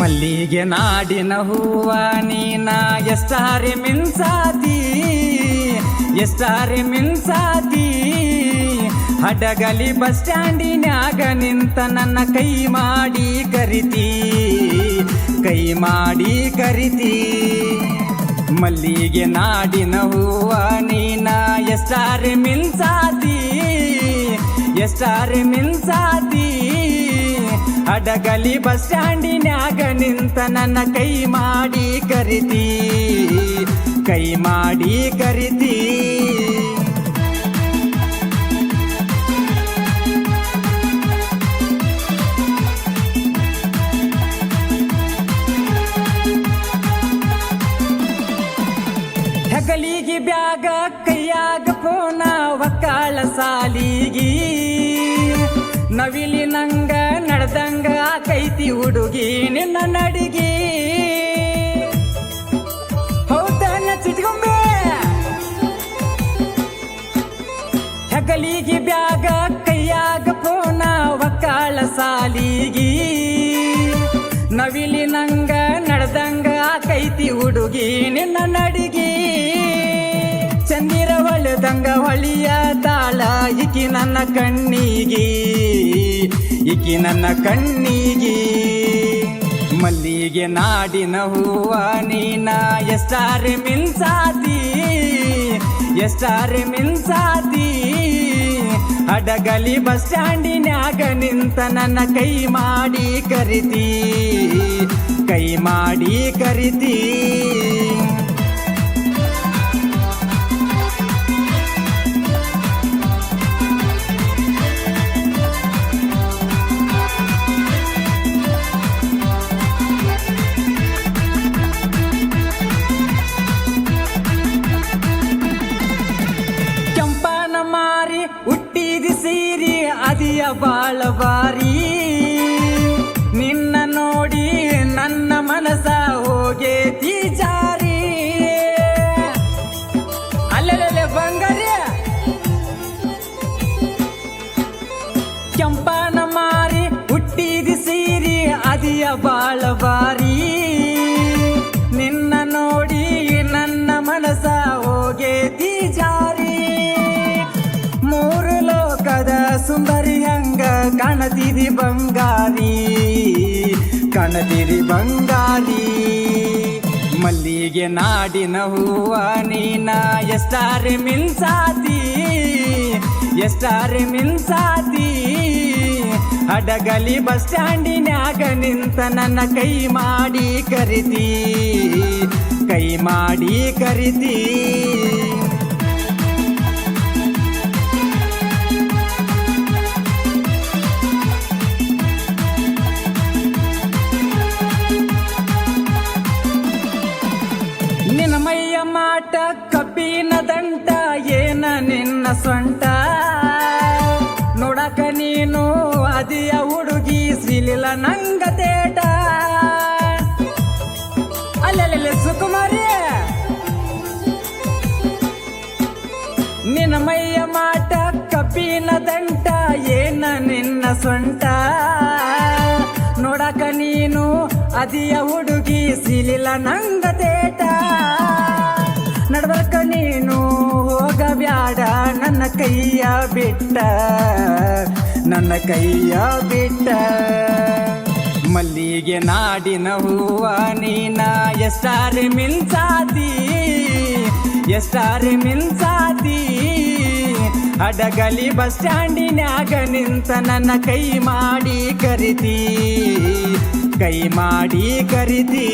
ಮಲ್ಲಿಗೆ ನಾಡಿನ ಹೂವ, ನೀನ ಎಷ್ಟಾರಿ ಮಿನ್ಸಾತಿ ಎಷ್ಟಾರಿ ಮಿನ್ಸಾತಿ ಹಡಗಲಿ ಬಸ್ ಸ್ಟ್ಯಾಂಡಿನ್ಯಾಗ ನಿಂತ ನನ್ನ ಕೈ ಮಾಡಿ ಕರಿತಿ, ಕೈ ಮಾಡಿ ಕರಿತಿ. ಮಲ್ಲಿಗೆ ನಾಡಿನ ಹೂವ, ನೀನ ಎಷ್ಟಾರಿ ಮಿನ್ಸಾತಿ ಎಷ್ಟಾರಿ ಮಿನ್ಸಾತಿ ಅಡಗಲಿ ಬಸ್ ಸ್ಟ್ಯಾಂಡಿನ್ಯಾಗ ನಿಂತ ನನ್ನ ಕೈ ಮಾಡಿ ಕರಿತೀ. ಕೈ ಮಾಡಿ ಕರಿತೀ. ಹೆಗಲಿಗೆ ಬ್ಯಾಗ, ಕೈಯಾಗ ಫೋನ ಒಕ್ಕಾಳ ಸಾಲಿಗಿ. ನವಿಲಿ ನಂಗ ನಡ್ದಂಗ ಕೈತಿ ಹುಡುಗಿ ನಿನ್ನ ನಡಿಗೆ. ಹೌದನ್ನ ಚಿಟ್ಕೊಂಬೆ? ಹೆಗಲಿಗೆ ಬ್ಯಾಗ, ಕೈಯಾಗ ಪೋನ, ಒಕ್ಕಾಳ ಸಾಲಿಗಿ. ನವಿಲಿ ನಂಗ ನಡೆದಂಗ ಕೈತಿ ಹುಡುಗಿ ನಿನ್ನ ನಡಿಗೆ. ಹೊಳೆದಂಗ ಹೊಳಿಯ ತಾಳ ಇಕಿ ನನ್ನ ಕಣ್ಣಿಗೆ ಇಕಿ ನನ್ನ ಕಣ್ಣಿಗೆ. ಮಲ್ಲಿಗೆ ನಾಡಿನ ಹೂವ, ನೀನ ಎಷ್ಟಾರೆ ಮಿಲ್ಸಾತಿ ಎಷ್ಟಾರೆ ಮಿಲ್ಸಾತಿ ಅಡಗಲಿ ಬಸ್ ಸ್ಟ್ಯಾಂಡಿನ್ಯಾಗ ನಿಂತ ನನ್ನ ಕೈ ಮಾಡಿ ಕರಿತೀ, ಕೈ ಮಾಡಿ ಕರಿತಿ. ಅದಿಯ ಬಾಳ ಬಾರಿ ನಿನ್ನ ನೋಡಿ ನನ್ನ ಮನಸ ಹೋಗೇತಿ ಜಾರಿ. ಅಲ್ಲೆಲ್ಲೆಲ್ಲೆ ಬಂಗಾರಿ. ಕೆಂಪನ ಮಾರಿ ಹುಟ್ಟಿದ ಸೀರಿ ಅದಿಯ ಬಾಳ ಬಾರಿ ಕಾಣತಿರಿ ಬಂಗಾರಿ ಕನದಿರಿ ಬಂಗಾರಿ. ಮಲ್ಲಿಗೆ ನಾಡಿನ ಹೂವ ನೀನ, ಎಷ್ಟಾರೆ ಮಿಲ್ಸಾತಿ ಎಷ್ಟಾರೆ ಮಿಲ್ಸಾತಿ ಅಡಗಲಿ ಬಸ್ ಸ್ಟ್ಯಾಂಡಿನ್ಯಾಗ ನಿಂತ ನನ್ನ ಕೈ ಮಾಡಿ ಕರಿತಿ, ಕೈ ಮಾಡಿ ಕರಿತಿ. ಕಬ್ಬಿನ ದಂಟ, ಏನ ನಿನ್ನ ಸೊಂಟ? ನೋಡಕ ನೀನು ಅದಿಯ ಹುಡುಗಿ, ಸಿಲಿಲ ನಂಗ ತೇಟ. ಅಲ್ಲೆಲ್ಲೆ ಸುಕುಮಾರಿ, ನಿನ್ನ ಮೈಯ ಮಾಟ ಕಬ್ಬಿನ ದಂಟ, ಏನ ನಿನ್ನ ಸೊಂಟ? ನೋಡಕ ನೀನು ಅದಿಯ ಹುಡುಗಿ, ಸಿಲಿಲ ನಂಗ ಕೈಯ ಬಿಟ್ಟ, ನನ್ನ ಕೈಯ ಬಿಟ್ಟ. ಮಲ್ಲಿಗೆ ನಾಡಿನ ಹೂವ, ನೀನ ಎಷ್ಟಾರೆ ಮಿಲ್ಸಾದಿ ಎಷ್ಟಾರೆ ಮಿಲ್ಸಾದಿ ಅಡಗಲಿ ಬಸ್ ಸ್ಟ್ಯಾಂಡಿನ್ಯಾಗ ನಿಂತ ನನ್ನ ಕೈ ಮಾಡಿ ಕರಿತೀ, ಕೈ ಮಾಡಿ ಕರಿತಿ.